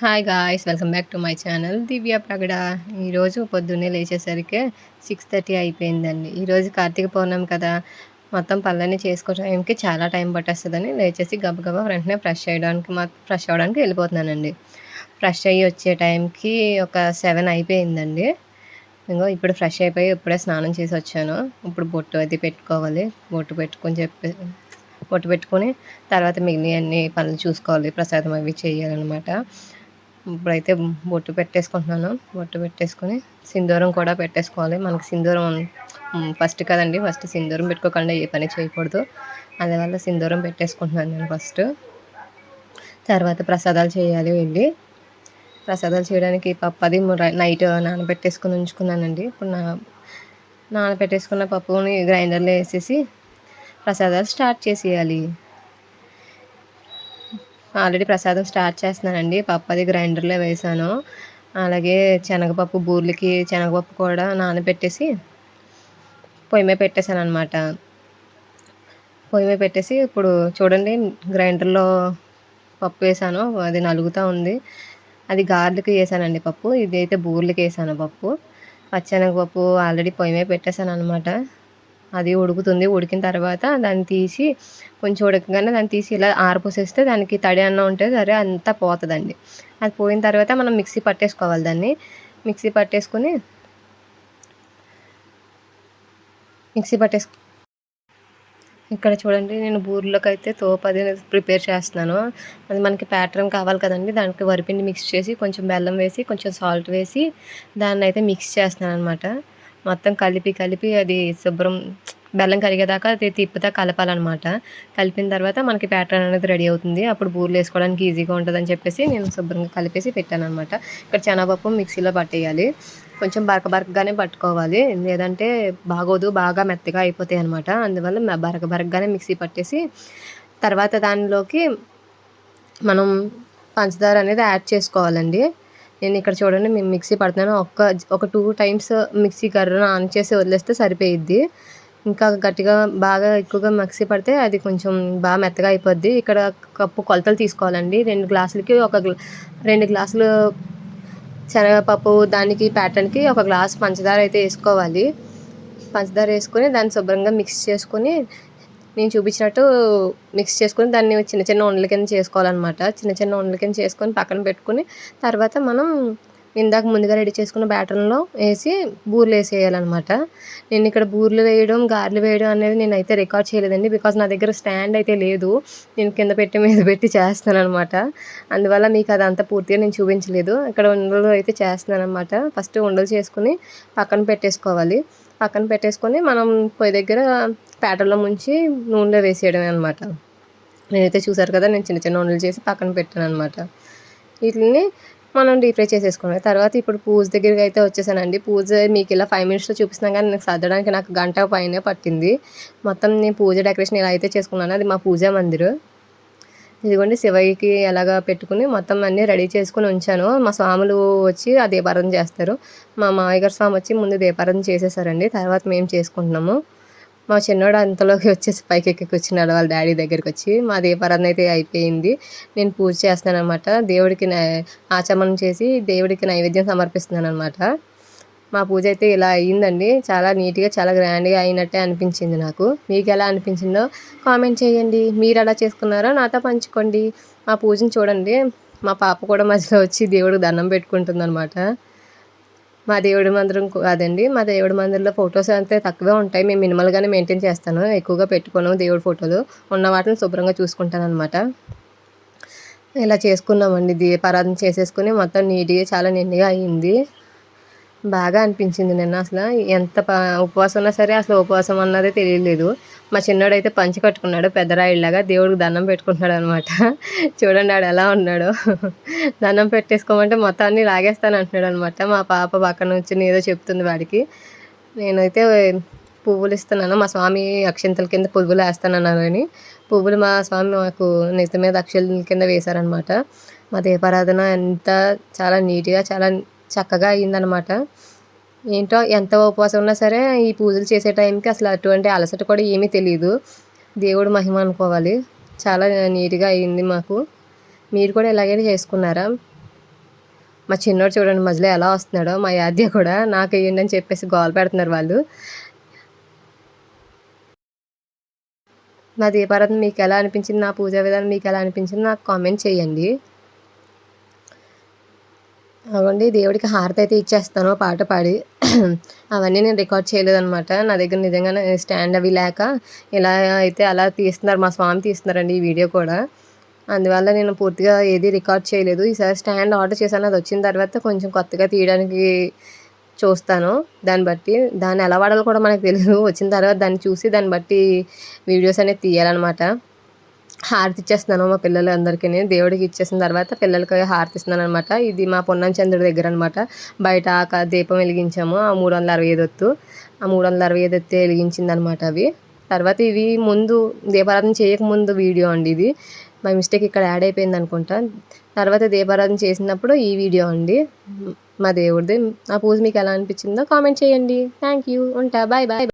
Hi guys welcome back to my channel Divya Pragada ఈరోజు పొద్దున్నే లేచేసరికి సిక్స్ థర్టీ అయిపోయిందండి. ఈరోజు కార్తీక పౌర్ణమి కదా మొత్తం పళ్ళని టైంకి చాలా టైం పట్టేస్తుందని లేచేసి గబగబా వెంటనే ఫ్రెష్ అయ్యడానికి మా ఫ్రెష్ అవ్వడానికి వెళ్ళిపోతున్నానండి. ఫ్రెష్ అయ్యి వచ్చే టైంకి ఒక సెవెన్ అయిపోయిందండి. ఇంకో ఇప్పుడు ఫ్రెష్ అయిపోయి ఇప్పుడే స్నానం చేసి వచ్చాను. ఇప్పుడు బొట్టు అది పెట్టుకోవాలి. బొట్టు పెట్టుకొని చెప్పి బొట్టు పెట్టుకొని తర్వాత మిగిలిన అన్ని పనులు చూసుకోవాలి. ప్రసాదం అవి చేయాలన్నమాట. ఇప్పుడైతే బొట్టు పెట్టేసుకుంటున్నాను. బొట్టు పెట్టేసుకొని సింధూరం కూడా పెట్టేసుకోవాలి. మనకి సింధూరం ఫస్ట్ కదండి. ఫస్ట్ సింధూరం పెట్టుకోకుండా ఏ పని చేయకూడదు. అందువల్ల సింధూరం పెట్టేసుకుంటున్నాను నేను ఫస్ట్ తర్వాత ప్రసాదాలు చేయాలి వెళ్ళి. ప్రసాదాలు చేయడానికి పప్పది నైట్ నానబెట్టేసుకుని ఉంచుకున్నానండి. ఇప్పుడు నా నానబెట్టేసుకున్న పప్పుని గ్రైండర్లో వేసేసి ప్రసాదాలు స్టార్ట్ చేసేయాలి. ఆల్రెడీ ప్రసాదం స్టార్ట్ చేస్తున్నానండి. పప్పు అది గ్రైండర్లో వేసాను. అలాగే శనగపప్పు బూర్లకి శనగపప్పు కూడా నానబెట్టేసి పొయ్యి మీద పెట్టేశాను అనమాట పొయ్యి మీద పెట్టేసి ఇప్పుడు చూడండి గ్రైండర్లో పప్పు వేసాను. అది నలుగుతూ ఉంది. అది గార్లకి వేసానండి పప్పు. ఇది అయితే బూర్లకి వేసాను పప్పు. పచ్చనగపప్పు ఆల్రెడీ పొయ్యి మీద పెట్టేశాను అనమాట అది ఉడుకుతుంది. ఉడికిన తర్వాత దాన్ని తీసి కొంచెం ఉడకగానే దాన్ని తీసి ఇలా ఆరిపోసేస్తే దానికి తడి అన్నం ఉంటే సరే అంతా పోతుందండి. అది పోయిన తర్వాత మనం మిక్సీ పట్టేసుకోవాలి దాన్ని. మిక్సీ పట్టేసుకొని మిక్సీ పట్టేసు ఇక్కడ చూడండి నేను బూర్లోకి అయితే తోపది ప్రిపేర్ చేస్తున్నాను. అది మనకి ప్యాటర్న్ కావాలి కదండి. దానికి వరిపిండి మిక్స్ చేసి కొంచెం బెల్లం వేసి కొంచెం సాల్ట్ వేసి దాన్ని అయితే మిక్స్ చేస్తున్నాను అనమాట మొత్తం కలిపి కలిపి అది శుభ్రం బెల్లం కరిగేదాకా అది తిప్పుతా కలపాలన్నమాట. కలిపిన తర్వాత మనకి ప్యాటర్న్ అనేది రెడీ అవుతుంది. అప్పుడు బూర్లు వేసుకోవడానికి ఈజీగా ఉంటుందని చెప్పేసి నేను శుభ్రంగా కలిపేసి పెట్టాను అనమాట ఇక్కడ శనగపప్పు మిక్సీలో పట్టేయాలి. కొంచెం బరక బరకగానే పట్టుకోవాలి. లేదంటే బాగోదు బాగా మెత్తగా అయిపోతాయి అనమాట అందువల్ల బరక బరకగానే మిక్సీ పట్టేసి తర్వాత దానిలోకి మనం పంచదార అనేది యాడ్ చేసుకోవాలండి. నేను ఇక్కడ చూడండి మేము మిక్సీ పడుతున్నాను. ఒక్క ఒక టూ టైమ్స్ మిక్సీ కర్రను ఆన్ చేసి వదిలేస్తే సరిపోయిద్ది. ఇంకా గట్టిగా బాగా ఎక్కువగా మిక్సీ పడితే అది కొంచెం బాగా మెత్తగా అయిపోద్ది. ఇక్కడ కప్పు కొలతలు తీసుకోవాలండి. రెండు గ్లాసులకి ఒక రెండు గ్లాసులు శనగపప్పు దానికి ప్యాటర్న్కి ఒక గ్లాస్ పంచదార అయితే వేసుకోవాలి. పంచదార వేసుకొని దాన్ని శుభ్రంగా మిక్స్ చేసుకొని నేను చూపించినట్టు మిక్స్ చేసుకొని దాన్ని చిన్న చిన్న ఉండల కింద చేసుకోవాలన్నమాట. చిన్న చిన్న ఉండల కింద చేసుకొని పక్కన పెట్టుకుని తర్వాత మనం ఇందాక ముందుగా రెడీ చేసుకున్న బ్యాటర్లో వేసి బూర్లు వేసేయాలన్నమాట. నేను ఇక్కడ బూర్లు వేయడం గారెలు వేయడం అనేది నేను అయితే రికార్డ్ చేయలేదండి బికాజ్ నా దగ్గర స్టాండ్ అయితే లేదు. నేను కింద పెట్టి మీద పెట్టి చేస్తాను అనమాట అందువల్ల మీకు అదంతా పూర్తిగా నేను చూపించలేదు. ఇక్కడ ఉండలు అయితే చేస్తున్నాను అనమాట ఫస్ట్ ఉండలు చేసుకుని పక్కన పెట్టేసుకోవాలి. పక్కన పెట్టేసుకొని మనం పొయ్యి దగ్గర ప్యాటర్లో ముంచి నూనెలో వేసేయడమే అనమాట నేనైతే చూసారు కదా నేను చిన్న చిన్న ఉండలు చేసి పక్కన పెట్టాను అనమాట వీటిని మనం డీప్ ఫ్రై తర్వాత ఇప్పుడు పూజ దగ్గరికి అయితే వచ్చేసానండి. పూజ మీకు ఇలా ఫైవ్ మినిట్స్లో చూపిస్తున్నాం కానీ నాకు సర్దడానికి నాకు గంట పైనే పట్టింది. మొత్తం నేను పూజ డెకరేషన్ ఇలా అయితే చేసుకున్నాను అది మా పూజా మందిర్. ఇదిగోండి శివయ్యకి ఎలాగా పెట్టుకుని మొత్తం అన్నీ రెడీ చేసుకుని ఉంచాను. మా స్వాములు వచ్చి ఆ దీపారం చేస్తారు. మా మామయ్య గారు స్వామి వచ్చి ముందు దీపారం చేసేసారండి. తర్వాత మేము చేసుకుంటున్నాము. మా చిన్నోడు అంతలోకి వచ్చేసి పైకి ఎక్కి కూర్చున్నాడు వాళ్ళ డాడీ దగ్గరికి వచ్చి. మా దీపారాధన అయితే అయిపోయింది. నేను పూజ చేస్తున్నాను అనమాట దేవుడికి ఆచమనం చేసి దేవుడికి నైవేద్యం సమర్పిస్తున్నాను అనమాట మా పూజ అయితే ఇలా అయ్యిందండి చాలా నీట్గా చాలా గ్రాండ్గా అయినట్టే అనిపించింది నాకు. మీకు ఎలా అనిపించిందో కామెంట్ చేయండి. మీరు ఎలా చేసుకున్నారో నాతో పంచుకోండి. మా పూజను చూడండి. మా పాప కూడా మధ్యలో వచ్చి దేవుడికి దండం పెట్టుకుంటుంది అనమాట మా దేవుడి మందిరం కాదండి మా దేవుడి మందిరంలో ఫొటోస్ అంతే తక్కువే ఉంటాయి. మేము మినిమల్గానే మెయింటైన్ చేస్తాను. ఎక్కువగా పెట్టుకోను దేవుడి ఫోటోలు ఉన్న వాటిని శుభ్రంగా చూసుకుంటాను అనమాట ఇలా చేసుకున్నామండి. దీపారాధన చేసేసుకుని మొత్తం నీట్గా చాలా నిండుగా అయ్యింది బాగా అనిపించింది నిన్న అసలు. ఎంత ఉపవాసం ఉన్నా సరే అసలు ఉపవాసం అన్నదే తెలియలేదు. మా చిన్నోడైతే పంచి కట్టుకున్నాడు పెద్దరాయిలాగా దేవుడికి దండం పెట్టుకుంటున్నాడు అనమాట చూడండి ఆడు ఎలా ఉన్నాడో. దండం పెట్టేసుకోమంటే మొత్తాన్ని లాగేస్తాను అంటున్నాడు అనమాట మా పాప పక్కన నుంచి ఏదో చెప్తుంది వాడికి. నేనైతే పువ్వులు ఇస్తున్నాను మా స్వామి అక్షంతల కింద పువ్వులు వేస్తానన్నారని పువ్వులు మా స్వామి మాకు నిజ మీద అక్షంతల కింద వేశారనమాట. మా దీపారాధన ఎంత చాలా నీట్గా చాలా చక్కగా అయిందనమాట. ఏంటో ఎంత ఉపవాసం ఉన్నా సరే ఈ పూజలు చేసే టైంకి అసలు అటువంటి అలసట కూడా ఏమీ తెలియదు దేవుడు మహిమ అనుకోవాలి. చాలా నీట్గా అయ్యింది మాకు. మీరు కూడా ఇలాగే చేసుకున్నారా? మా చిన్నోడు చూడండి మధ్యలో ఎలా వస్తున్నాడో మా యాద్య కూడా నాకు వేయండి అని చెప్పేసి గోల పెడుతున్నారు వాళ్ళు. నా దీపారాధన మీకు ఎలా అనిపించింది? నా పూజా విధానం మీకు ఎలా అనిపించింది? నాకు కామెంట్ చేయండి. అవ్వండి దేవుడికి హారతి అయితే ఇచ్చేస్తాను పాట పాడి. అవన్నీ నేను రికార్డ్ చేయలేదనమాట నా దగ్గర నిజంగానే స్టాండ్ అవి లేక ఇలా అయితే అలా తీస్తున్నారు మా స్వామి తీస్తున్నారండి ఈ వీడియో కూడా. అందువల్ల నేను పూర్తిగా ఏది రికార్డ్ చేయలేదు. ఈసారి స్టాండ్ ఆర్డర్ చేశాను అది వచ్చిన తర్వాత కొంచెం కొత్తగా తీయడానికి చూస్తాను. దాన్ని బట్టి దాన్ని ఎలా వాడాలో కూడా మనకు తెలియదు. వచ్చిన తర్వాత దాన్ని చూసి దాన్ని బట్టి వీడియోస్ అనేది తీయాలన్నమాట. హారతి ఇచ్చేస్తున్నాను మా పిల్లలు అందరికీ దేవుడికి ఇచ్చేసిన తర్వాత పిల్లలకి హారతి ఇస్తున్నాను అనమాట ఇది మా పొన్నం చంద్రుడి దగ్గర అనమాట బయట ఆక దీపం వెలిగించాము. ఆ మూడు వందల అరవై ఐదు ఒత్తు. ఆ మూడు వందల అరవై ఐదు ఒత్తు వెలిగించింది అనమాట అవి. తర్వాత ఇవి ముందు దీపారాధన చేయకముందు వీడియో అండి ఇది. మై మిస్టేక్ ఇక్కడ యాడ్ అయిపోయింది అనుకుంటా. తర్వాత దీపారాధన చేసినప్పుడు ఈ వీడియో అండి. మా దేవుడిది. ఆ పూజ మీకు ఎలా అనిపించిందో కామెంట్ చేయండి. Thank you. ఉంటా. Bye bye